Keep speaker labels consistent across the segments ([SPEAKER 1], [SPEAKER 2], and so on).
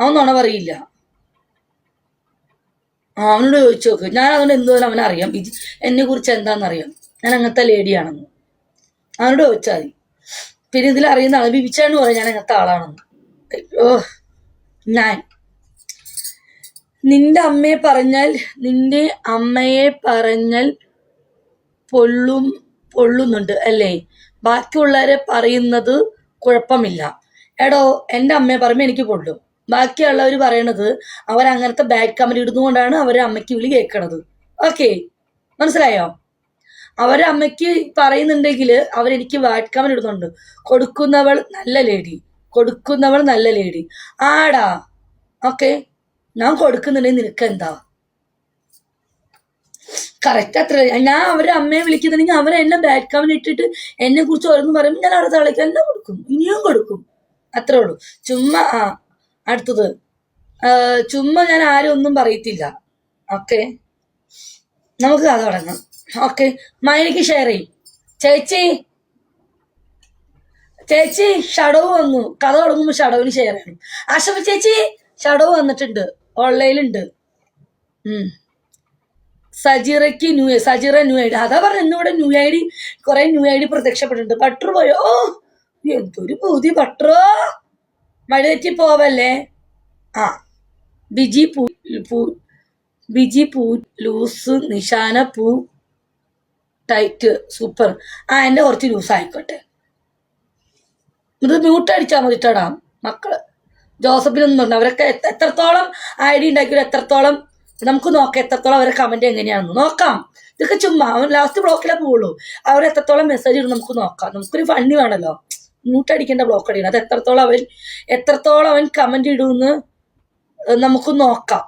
[SPEAKER 1] അവൻ പറയില്ല. അവനോട് ചോദിച്ചു നോക്ക്. ഞാൻ അവനോട് അവനെ അറിയാം. ബിജി എന്നെ കുറിച്ച് എന്താണെന്നറിയാം ഞാൻ അങ്ങനത്തെ ലേഡിയാണെന്ന് അവനോട് ചോദിച്ചാൽ മതി. പിന്നെ ഇതിൽ അറിയുന്ന ആൾ ബിബിച്ചാണ് പറയാം ഞാൻ അങ്ങനത്തെ ആളാണെന്ന്. ഓ ഞാൻ. നിന്റെ അമ്മയെ പറഞ്ഞാൽ നിന്റെ അമ്മയെ പറഞ്ഞാൽ പൊള്ളും പൊള്ളുന്നുണ്ട് അല്ലേ? ബാക്കിയുള്ളവരെ പറയുന്നത് കുഴപ്പമില്ല. എടോ എന്റെ അമ്മയെ പറയുമ്പോൾ എനിക്ക് പൊള്ളും. ബാക്കിയുള്ളവർ പറയണത് അവർ അങ്ങനത്തെ ബാഡ് കമന്റ് ഇടുന്നുകൊണ്ടാണ് അവരെ അമ്മയ്ക്ക് വിളി കേൾക്കണത് ഓക്കെ മനസ്സിലായോ? അവരെ അമ്മയ്ക്ക് പറയുന്നുണ്ടെങ്കിൽ അവരെനിക്ക് ബാഡ് കമന്റ് ഇടുന്നുണ്ട്. കൊടുക്കുന്നവൾ നല്ല ലേഡി കൊടുക്കുന്നവൾ നല്ല ലേഡി ആടാ. ഓക്കെ ഞാൻ കൊടുക്കുന്നുണ്ടെങ്കിൽ നിനക്ക് എന്താ കറക്റ്റ് അത്ര. ഞാൻ അവരെ അമ്മയെ വിളിക്കുന്നുണ്ടെങ്കിൽ അവരെ എന്നെ ബാഡ് കമന്റ് ഇട്ടിട്ട് എന്നെ കുറിച്ച് ഓരോന്ന് പറയുമ്പോൾ ഞാൻ അവിടെ തളയ്ക്ക് എന്നെ കൊടുക്കും. ഇനിയും കൊടുക്കും. അത്രേ ഉള്ളൂ. ചുമ്മാ ആ. അടുത്തത്. ചുമ്മാ ഞാൻ ആരും ഒന്നും പറയത്തില്ല. ഓക്കെ. നമുക്ക് കഥ തുടങ്ങാം. ഓക്കെ. മൈനക്ക് ഷെയർ ചെയ്യും. ചേച്ചി. ചേച്ചി ഷടവ് വന്നു. കഥ തുടങ്ങുമ്പോൾ ഷടവിന് ഷെയർ ചെയ്യണം. ആശമ ചേച്ചി ഷടവ് വന്നിട്ടുണ്ട്. ഓൺലൈനിലുണ്ട്. സജീറയ്ക്ക് new Sajira new I D. അതാ പറഞ്ഞു ഇന്നിവിടെ ന്യൂ ഐ ഡി കുറെ ന്യൂ ഐ ഡി പ്രത്യക്ഷപ്പെട്ടിട്ടുണ്ട്. ബട്ടർ പോയോ? എന്തൊരു പുതിയ ബട്ടറോ? മഴ തെറ്റി പോവല്ലേ? ആ. ബിജി പൂ പൂ ബിജി പൂ ലൂസ് നിശാന പൂ ടൈറ്റ് സൂപ്പർ. ആ എന്റെ കുറച്ച് ലൂസ് ആയിക്കോട്ടെ. ഇത് മ്യൂട്ട് അടിച്ചാൽ മതിട്ടടാ മക്കൾ. ജോസഫിനൊന്നും പറഞ്ഞു അവരൊക്കെ എത്രത്തോളം ഐ ഡി ഉണ്ടാക്കിയാലും എത്രത്തോളം നമുക്ക് നോക്കാം എത്രത്തോളം അവരെ കമന്റ് എങ്ങനെയാണെന്ന് നോക്കാം. ഇതൊക്കെ ചുമ്മാ അവൻ ലാസ്റ്റ് ബ്ലോക്കിലേ പോവുള്ളൂ. അവർ എത്രത്തോളം മെസ്സേജ് ഇടും നമുക്ക് നോക്കാം. നമുക്കൊരു ഫണ്ണി വേണമല്ലോ മ്യൂട്ട് അടിക്കേണ്ട ബ്ലോക്ക് അടിക്കണം. അത് എത്രത്തോളം അവൻ എത്രത്തോളം അവൻ കമന്റ് ഇടുമെന്ന് നമുക്ക് നോക്കാം.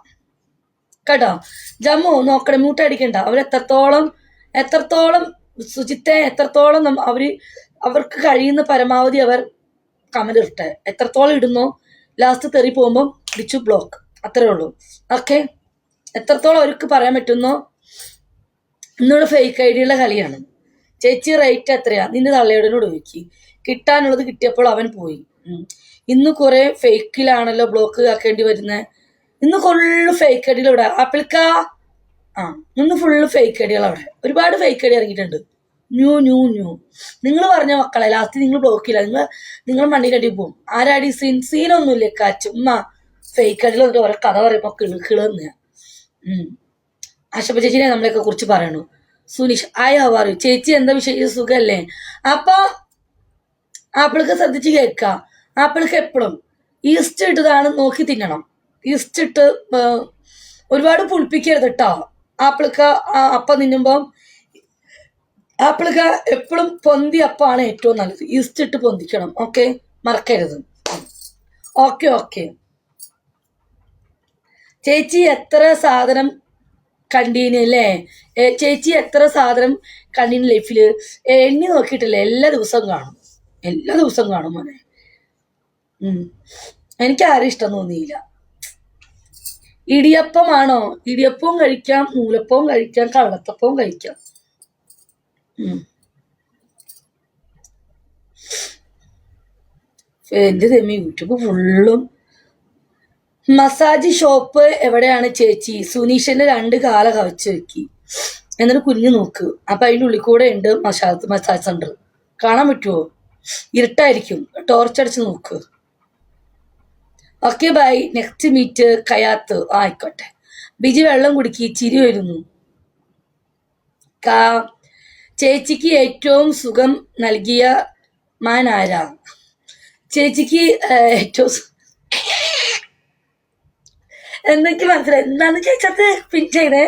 [SPEAKER 1] കേട്ടോ? ജമ്മു നോക്കണേ മൂട്ടടിക്കണ്ട. അവർ എത്രത്തോളം എത്രത്തോളം ശുചിത്തെ എത്രത്തോളം അവർ അവർക്ക് കഴിയുന്ന പരമാവധി അവർ കമന്റ് ഇട്ടെ എത്രത്തോളം ഇടുന്നോ ലാസ്റ്റ് തെറി പോകുമ്പം ഇടിച്ചു ബ്ലോക്ക് അത്രേ ഉള്ളൂ. ഓക്കെ എത്രത്തോളം അവർക്ക് പറയാൻ പറ്റുന്നോ ഇന്നുള്ള ഫേക്ക് ഐ ഡിയുള്ള കളിയാണ്. ചേച്ചി റേറ്റ് എത്രയാ? നിന്റെ തള്ളയോടനോട് ചോദിക്കി. കിട്ടാനുള്ളത് കിട്ടിയപ്പോൾ അവൻ പോയി. ഇന്ന് കുറെ ഫേക്കിലാണല്ലോ ബ്ലോക്ക് ആക്കേണ്ടി വരുന്നത് ഇന്ന് ഫുള്ള് ഫേക്ക് അടികൾ ഇവിടെ. ആപ്പിൾക്കാ? ആ ഇന്ന് ഫുള്ള് ഫേക്ക് അടികൾ അവിടെ. ഒരുപാട് ഫേക്ക് അടി ഇറങ്ങിയിട്ടുണ്ട്. New new new. നിങ്ങൾ പറഞ്ഞ മക്കളെ ലാസ്റ്റ് നിങ്ങൾ ബ്ലോക്ക് ചെയ്യില്ല നിങ്ങൾ നിങ്ങൾ കടി പോകും. ആരാടി? സീൻ സീനൊന്നുമില്ല കാച്ചുമ്മ ഫേക്ക് അടികൾ എന്നിട്ട് ഓരോ കഥ പറയുമ്പോൾ കിളു കിളുന്ന. ആശപ്പ ചേച്ചിനെ നമ്മളെയൊക്കെ കുറിച്ച് പറയണു. സുനീഷ് ആയ ഹവാറി ചേച്ചി എന്താ വിശേഷ സുഖല്ലേ? അപ്പൊ ആപ്പിൾക്ക് ശ്രദ്ധിച്ച് കേൾക്ക ആപ്പിൾക്ക് എപ്പോഴും ഈസ്റ്റ് ഇട്ടതാണ് നോക്കി തിന്നണം. ഈസ്റ്റ് ഇട്ട് ഒരുപാട് പുളിപ്പിക്കരുത് കേട്ടോ ആപ്പിൾക്ക് അപ്പം തിന്നുമ്പം ആപ്പിൾക്ക് എപ്പോഴും പൊന്തി അപ്പമാണ് ഏറ്റവും നല്ലത്. ഈസ്റ്റ് ഇട്ട് പൊന്തിക്കണം ഓക്കെ? മറക്കരുത്. Okay okay. ചേച്ചി എത്ര സാധനം കണ്ടീന് അല്ലേ ചേച്ചി എത്ര സാധനം കണ്ടീന് ലൈഫിൽ എണ്ണി നോക്കിയിട്ടില്ല? എല്ലാ ദിവസവും കാണും. എല്ലാ ദിവസവും കാണും മോനെ. എനിക്ക് ആരും ഇഷ്ടം തോന്നിയില്ല. ഇടിയപ്പമാണോ? ഇടിയപ്പവും കഴിക്കാം മൂലപ്പവും കഴിക്കാം കള്ളത്തപ്പവും കഴിക്കാം. എന്റെ തെമ്മി യൂട്യൂബ് ഫുള്ളും. മസാജ് ഷോപ്പ് എവിടെയാണ് ചേച്ചി? സുനീഷന്റെ രണ്ട് കാല കവച്ച് വെക്കി. എന്നിട്ട് കുഞ്ഞു നോക്ക്. അപ്പൊ അതിന്റെ ഉള്ളിൽ കൂടെ ഉണ്ട് മസാജ് മസാജ് സെന്റർ. കാണാൻ പറ്റുമോ ഇരുട്ടായിരിക്കും. ടോർച്ച് അടിച്ച് നോക്ക്. ഓക്കെ ബൈ നെക്സ്റ്റ് മീറ്റ് കയാത്ത്. ആയിക്കോട്ടെ. ബിജി വെള്ളം കുടിക്കി. ചിരി വരുന്നു. കാ ചേച്ചിക്ക് ഏറ്റവും സുഖം നൽകിയ മാൻ ആരാ? ചേച്ചിക്ക് ഏറ്റവും എന്തൊക്കെ മനസ്സിലായി? എന്താണ് ചേച്ചത് പിൻ ചെയ്തേ?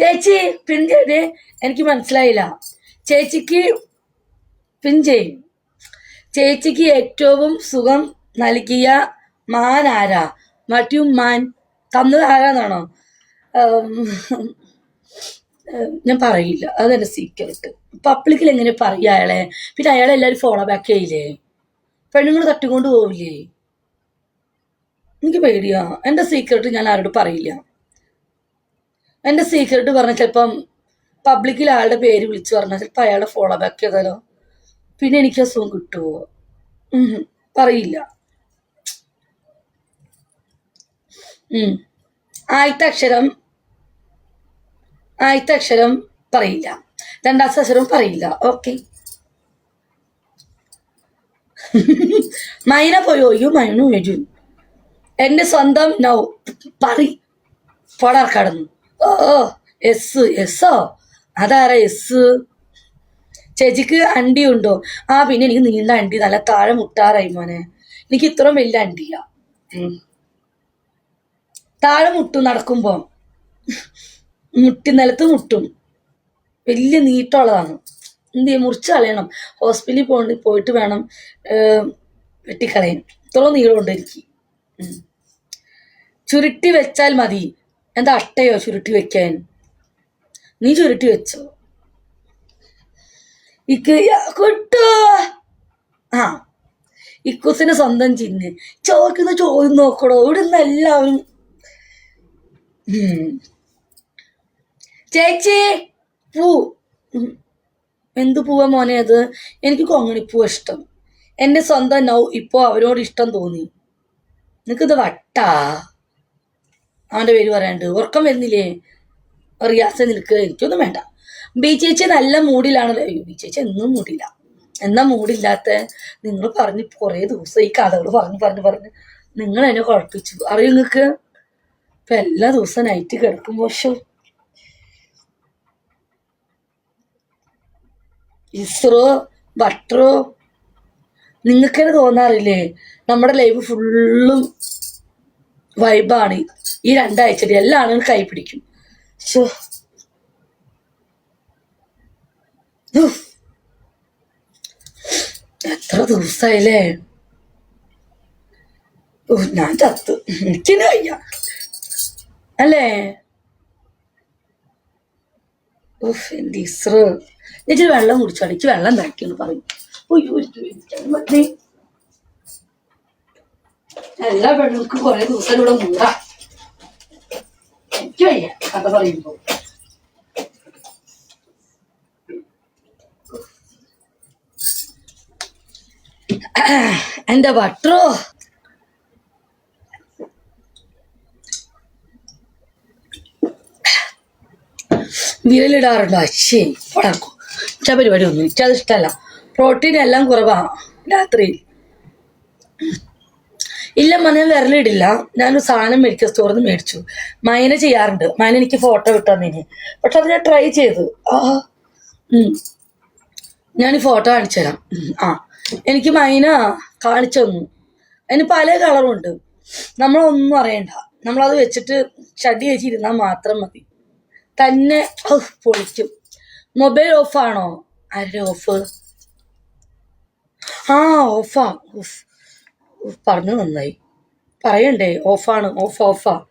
[SPEAKER 1] ചേച്ചി പിൻ ചെയ്തേ? എനിക്ക് മനസ്സിലായില്ല. ചേച്ചിക്ക് പിൻ ചെയ്യും. ചേച്ചിക്ക് ഏറ്റവും സുഖം നൽകിയ മാൻ ആരാ? മറ്റു മാൻ. തന്നത് ആരാന്നാണോ? ഞാൻ പറയില്ല. അതെന്റെ സീക്രട്ട് പബ്ലിക്കിൽ എങ്ങനെ പറയുക അയാളെ? പിന്നെ അയാളെ എല്ലാവരും ഫോളോ ബാക്ക് ചെയ്യില്ലേ? പെണ്ണുങ്ങൾ തട്ടിക്കൊണ്ട് പോവില്ലേ? എനിക്ക് പേടിയാ. എന്റെ സീക്രട്ട് ഞാൻ ആരോട് പറയില്ല. എന്റെ സീക്രട്ട് പറഞ്ഞ ചിലപ്പം പബ്ലിക്കിൽ ആളുടെ പേര് വിളിച്ചു പറഞ്ഞാൽ ചിലപ്പോൾ അയാളെ ഫോളോ ബാക്ക് ചെയ്താലോ? പിന്നെ എനിക്ക് അസുഖം കിട്ടുമോ പറയില്ല. ആയിത്തക്ഷരം അക്ഷരം പറയില്ല. രണ്ടാമത്തെ അക്ഷരം പറയില്ല. ഓക്കെ മൈന പോയോ? മൈനു യജു എന്റെ സ്വന്തം നൗ പറി കടന്നു. ഓ എസ് എസ്സോ അതാരാ എസ്? ചേച്ചിക്ക് അണ്ടി ഉണ്ടോ? ആ പിന്നെ എനിക്ക് നീണ്ട അണ്ടി നല്ല താഴെ മുട്ടാറായി മോനെ. എനിക്ക് ഇത്രയും വലിയ അണ്ടിയാ. താഴെ മുട്ടും നടക്കുമ്പോ. മുട്ടി നിലത്ത് മുട്ടും. വലിയ നീട്ടമുള്ളതാണ്. എന്ത് ചെയ്യും? മുറിച്ച് കളയണം. ഹോസ്പിറ്റലിൽ പോകണ്ടി പോയിട്ട് വേണം വെട്ടിക്കളയാൻ. ഇത്ര നീളമുണ്ട് എനിക്ക്. ചുരുട്ടി വെച്ചാൽ മതി. എന്താ അട്ടയോ ചുരുട്ടി വെക്കാൻ? നീ ചുരുട്ടി വെച്ചോ. ഇക്ക് കിട്ടോ. ആ. ഇക്കുസിന് സ്വന്തം ചിന്ന് ചോദിക്കുന്ന ചോദ്യം നോക്കണോ ഇവിടെ നിന്ന് എല്ലാവരും ചേച്ചി പൂ. എന്ത് പൂവാ മോനെ അത്? എനിക്ക് കൊങ്ങണിപ്പൂ ഇഷ്ടം. എന്റെ സ്വന്തം നൗ ഇപ്പോ അവരോട് ഇഷ്ടം തോന്നി. നിനക്കിത് വട്ടാ? അവന്റെ പേര് പറയാണ്ട് ഉറക്കം വരുന്നില്ലേ? റിയാസ് നിൽക്കുക എനിക്കൊന്നും വേണ്ട. ബി ചേച്ചി നല്ല മൂഡിലാണ് അയ്യോ ബി ചേച്ചി എന്നും മൂടില്ല എന്നാ മൂടില്ലാത്ത? നിങ്ങൾ പറഞ്ഞ് കുറേ ദിവസം ഈ കഥകൾ പറഞ്ഞ് പറഞ്ഞ് പറഞ്ഞ് നിങ്ങൾ എന്നെ കുഴപ്പിച്ചു. അറിയോ നിങ്ങൾക്ക്? ഇപ്പൊ എല്ലാ ദിവസവും നൈറ്റ് കിടക്കും ഷോ ഇസ്രോ ബട്ടറോ നിങ്ങൾക്കെന്നെ തോന്നാറില്ലേ നമ്മുടെ ലൈഫ് ഫുള്ളും വൈബാണ് ഈ രണ്ടാഴ്ച എല്ലാ ആളുകളും കൈ പിടിക്കും. ശോ. എത്ര ദിവസമായില്ലേ ഓ ഞാൻ ചത്തു. എനിക്കിന് വയ്യ. അല്ലേ? ഉഫ് എന്റെ ഇസ്രോ എനിക്ക് വെള്ളം കുടിച്ചോ? എനിക്ക് വെള്ളം തിളക്കുന്നു പറയും. എല്ലാ പെണ്ണുങ്ങൾക്ക് കുറെ ദിവസം ഇവിടെ മുറ എനിക്ക് വയ്യ കഥ പറയുമ്പോ. എന്റെ ബട്ടറോ വിരലിടാറുണ്ടോ? അച്ഛേ പടക്കും. ഇച്ച പരിപാടി ഒന്നും എനിക്കത് ഇഷ്ടമല്ല പ്രോട്ടീൻ എല്ലാം കുറവാ. രാത്രി. ഇല്ല മന വിരലിടില്ല. ഞാനൊരു സാധനം മെഡിക്കൽ സ്റ്റോറിൽ നിന്ന് മേടിച്ചു. മൈന ചെയ്യാറുണ്ട്. മൈന എനിക്ക് ഫോട്ടോ വിട്ടന്നിന് പക്ഷെ അത് ഞാൻ ട്രൈ ചെയ്തു. ആ. ഞാൻ ഫോട്ടോ കാണിച്ചു തരാം ആ. എനിക്ക് മൈന കാണിച്ചു തന്നു. അതിന് പല കളറും ഉണ്ട്. നമ്മളൊന്നും അറിയണ്ട. നമ്മളത് വെച്ചിട്ട് ചടി വെച്ചിരുന്നാൽ മാത്രം മതി. തന്നെ പൊളിക്കും. മൊബൈൽ ഓഫാണോ ആരുടെ ഓഫ് ആ ഓഫാ പറഞ്ഞു നന്നായി. പറയണ്ടേ ഓഫാണ് ഓഫ് ഓഫാ